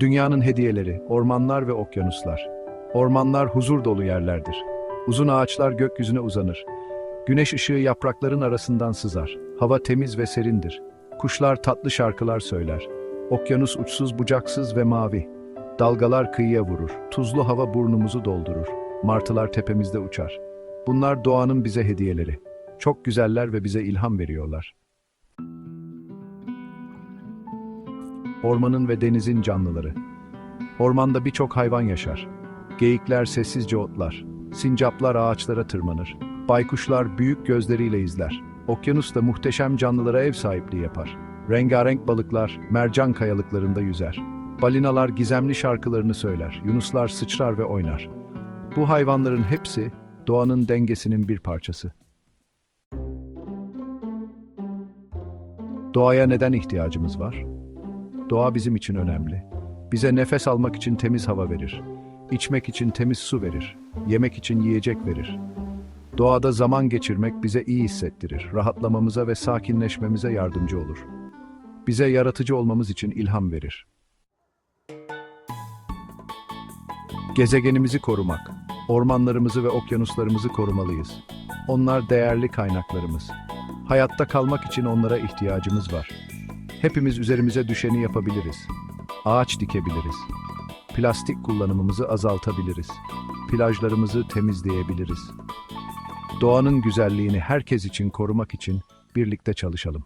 Dünyanın hediyeleri, ormanlar ve okyanuslar. Ormanlar huzur dolu yerlerdir. Uzun ağaçlar gökyüzüne uzanır. Güneş ışığı yaprakların arasından sızar. Hava temiz ve serindir. Kuşlar tatlı şarkılar söyler. Okyanus uçsuz bucaksız ve mavi. Dalgalar kıyıya vurur. Tuzlu hava burnumuzu doldurur. Martılar tepemizde uçar. Bunlar doğanın bize hediyeleri. Çok güzeller ve bize ilham veriyorlar. Ormanın ve denizin canlıları. Ormanda birçok hayvan yaşar. Geyikler sessizce otlar. Sincaplar ağaçlara tırmanır. Baykuşlar büyük gözleriyle izler. Okyanus da muhteşem canlılara ev sahipliği yapar. Rengarenk balıklar mercan kayalıklarında yüzer. Balinalar gizemli şarkılarını söyler. Yunuslar sıçrar ve oynar. Bu hayvanların hepsi doğanın dengesinin bir parçası. Doğaya neden ihtiyacımız var? Doğa bizim için önemli. Bize nefes almak için temiz hava verir. İçmek için temiz su verir. Yemek için yiyecek verir. Doğada zaman geçirmek bize iyi hissettirir. Rahatlamamıza ve sakinleşmemize yardımcı olur. Bize yaratıcı olmamız için ilham verir. Gezegenimizi korumak, ormanlarımızı ve okyanuslarımızı korumalıyız. Onlar değerli kaynaklarımız. Hayatta kalmak için onlara ihtiyacımız var. Hepimiz üzerimize düşeni yapabiliriz. Ağaç dikebiliriz. Plastik kullanımımızı azaltabiliriz. Plajlarımızı temizleyebiliriz. Doğanın güzelliğini herkes için korumak için birlikte çalışalım.